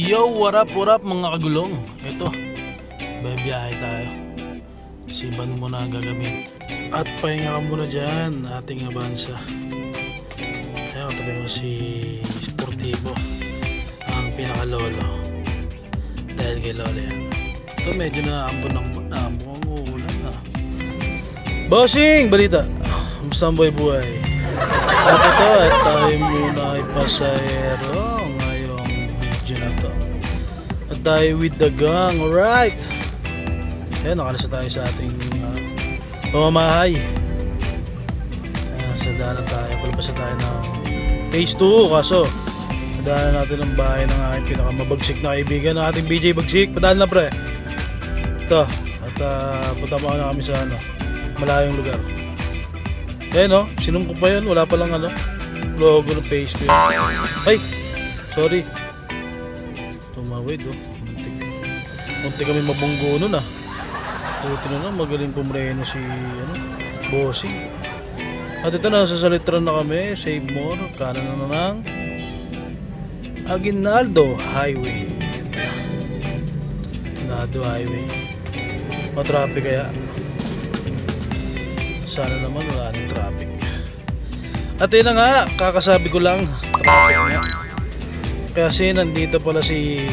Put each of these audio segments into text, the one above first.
Yo, what up, what up mga kagulong? Ito, babiyahe tayo. Siban mo na ang gagamit. At pahinga ka muna dyan, ating abansa. Ayun, tabi mo si Sportivo, ang pinakalolo. Dahil kay Lolo yan. Ito medyo na ambon ng na mukhang uulan na. Bossing! Balita! Kamusta ang buhay-buhay? At ito, tayo muna ay pasahero tayo with the gang, alright! Ayan, nakalasa tayo sa ating uh, pamamahay. Ayan, sa daanan tayo, palabasa tayo ng phase 2 kaso Padaanan natin ang bahay ng aking pinakamabagsik na kaibigan ng ating BJ Bagsik. Padaan na pre. Ito. At uh, punta pa na kami sa ano, malayong lugar. Eh no, sinungkot pa yun. Wala pa lang ano, logo ng phase 2 yun. Ay! Sorry. Tumawid oh. Muntik. Muntik kami mabunggo nun ah. Buti na lang, magaling pumreno si ano, bossing. At ito na, sa salitran na kami, save more, kanan na ng Aguinaldo Highway. Aguinaldo Highway. Matraffic kaya. Sana naman wala ng traffic. At yun na nga, kakasabi ko lang, traffic nga. Kasi nandito pala si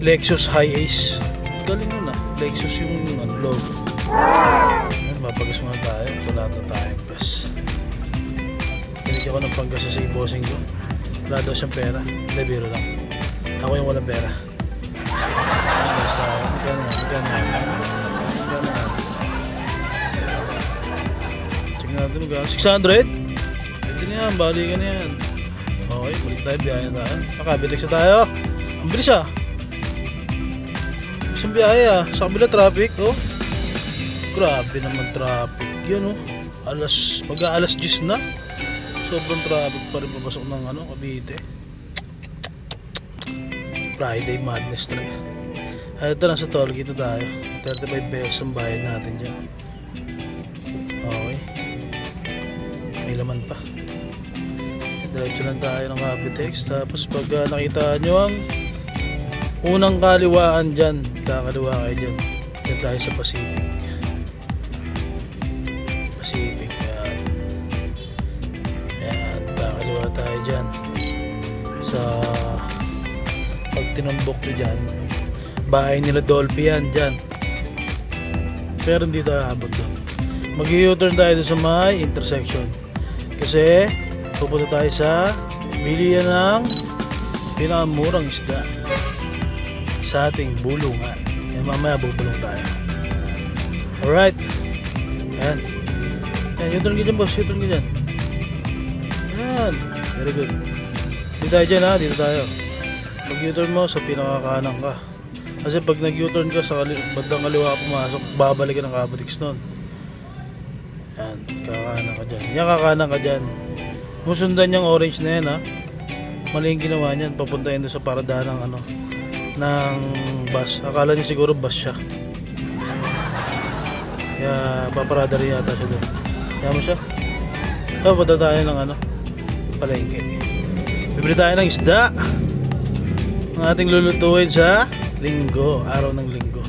Lexus High Ace. Galing nun ah. Lexus yung ano, logo. Ayan, papagas muna tayo. Wala na tayong gas. Binigyan ko ng panggas sa si bossing ko. Wala daw siyang pera. Hindi, biro lang. Ako yung walang pera. Basta, magkano, magkano, magkano. Check natin magkano. 600? Pwede na yan, bali ka na yan. Okay, balik tayo, biyahe na tayo. Nakabitex na tayo. Ang bilis ah. Isang biyahe ah. Sa kabila traffic, oh. Grabe naman traffic yun, oh. Alas, mag-aalas 10 na. Sobrang traffic pa rin papasok ng ano, Cavite. Friday madness talaga. Ito nasa toll gate na tayo. 35 pesos ang bayad natin dyan. Diretso lang tayo ng Cavitex. Tapos pag ah, nakita nyo ang unang kaliwaan dyan, kakaliwa kayo dyan. Dyan tayo sa Pacific. Pacific. Yan. Ayan, kakaliwa tayo dyan. Sa pag tinumbok nyo dyan, bahay nila Dolphy yan dyan. Pero hindi tayo habag doon. Mag-u-turn tayo sa may intersection. Kasi pupunta tayo sa bilihan ng pinakamurang isda sa ating bulungan. Yan mamaya bubulong tayo. Alright. Ayan. Ayan, u-turn ka dyan boss, u-turn ka dyan. Ayan. Very good. Dito tayo dyan ha, dito tayo. Pag u-turn mo, sa pinakakanan ka. Kasi pag nag-u-turn ka sa kali- bandang kaliwa ka pumasok, babalik ka ng kabatiks nun. Yan, kakanan ka dyan. Yan, kakanan ka dyan. Kung sundan yung orange na yan ha, mali ginawa niyan, papunta yun sa paradahan ng ano, ng bus. Akala niya siguro bus siya. Kaya paparada rin yata siya doon. Kaya mo siya. So, punta tayo ng ano, palengke. Bibili tayo ng isda. Ang ating lulutuin sa linggo, araw ng linggo.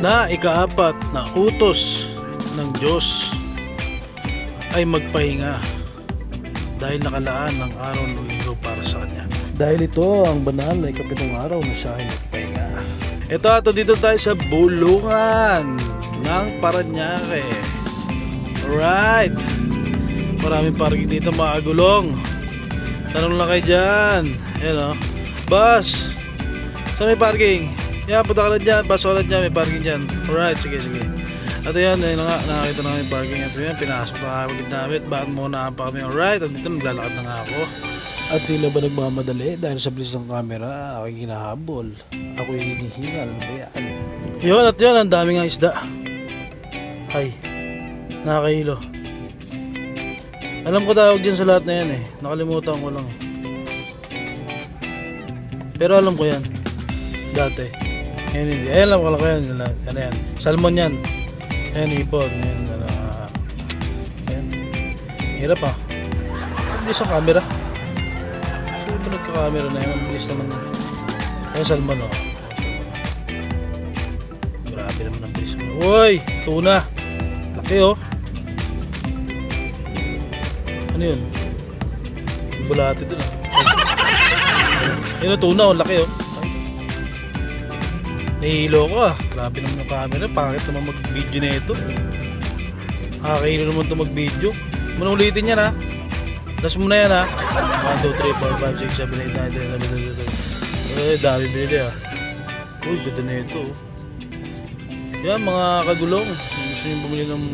Na ikaapat na utos ng Diyos ay magpahinga dahil nakalaan ng araw ng linggo para sa Kanya. Dahil ito ang banal na ikapitong araw na siya ay nagpahinga. Ito ato dito tayo sa bulungan ng Paranaque. Alright. Maraming parking dito mga agulong. Tanong lang kayo dyan. Ayan o. Bus. Saan may parking? Yan, punta ka lang dyan. Bus ka lang dyan. May parking dyan. Alright, sige, sige. At ayan, ayun na nga, nakakita na kami yung parking. At ayan, pinasok na kami namin. Bakit muna pa kami? Alright, at dito naglalakad na nga ako. At tila ba nagmamadali dahil sa bilis ng camera, ako yung hinahabol. Ako yung hinihingal. Ano ba yan? Yun, at yun, ang dami nga isda. Ay, nakakahilo. Alam ko tawag dyan sa lahat na yan eh. Nakalimutan ko lang eh. Pero alam ko yan. Dati. Yan hindi. Ay, alam ko lang ko yan. Yan, yan. Salmon yan. Yan, ipon. Yan, ano. ah, Yan. Hirap ah. Ang bilis ang camera. So, pa nagka-camera na yan. Ang bilis naman. Ayun, salmon oh. Grabe naman ang bilis. Uy! Tuna! Laki oh. Ano yun? Yung bulate dun ah. Ayun oh, tuna oh. Laki oh. Nahihilo ko ah. Grabe naman yung camera. Pangit naman mag-video na ito. Nakakahilo naman ito mag-video. Muna ulitin yan ha. Last mo na yan ha. 1, 2, 3, 4, 5, 6, 7, 8, 9, 10, 11, 12. Eh, dami binili ah. Uy, ganda na ito. oh. Yan mga kagulong. Gusto nyo bumili ng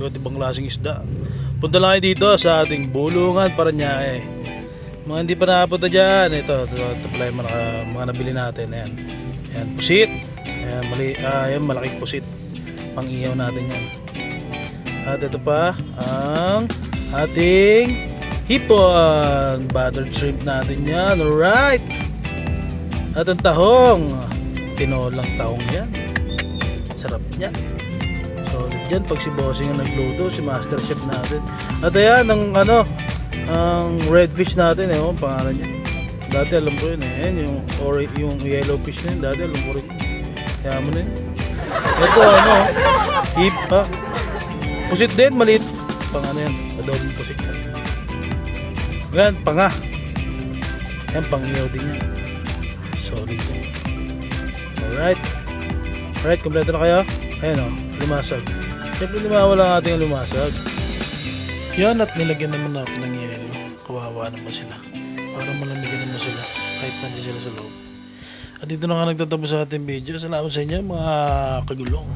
iba't ibang klaseng isda. Punta lang kayo dito sa ating bulungan para niya eh. Mga hindi pa nakapunta dyan. Ito, ito, ito pala yung mga, mga nabili natin. Ayan. Ayan, pusit. Ayan, mali, ah, ayan, malaking pusit. Pang iyaw natin yan. At ito pa, ang ating hipon. Buttered shrimp natin yan. Alright. At ang tahong. Tinolang tahong yan. Sarap niya. Solid yan. Pag si Bossing ang nagluto, si Master Chef natin. At ayan, ang ano, ang red fish natin, eh, oh, ang pangalan niya. Dati alam ko yun eh. Yung, or, yung yellow fish na yun. Dati alam ko rin. Kaya mo na yun. Ito ano, hip, ha? Pusit din, maliit. Pang ano yan, adobong pusit yan. Panga. Yan, pangiyaw din yan. Yan. Alright. Alright, kompleto na kayo. Ayan o, lumasag. Siyempre hindi mawala ang ating lumasag. Yan at nilagyan naman natin ng yelo. Kawawa naman sila. Para malamigan naman sila kahit nandiyan sila sa loob. At dito na nga nagtatapos sa ating video. Salamat sa inyo mga kagulong.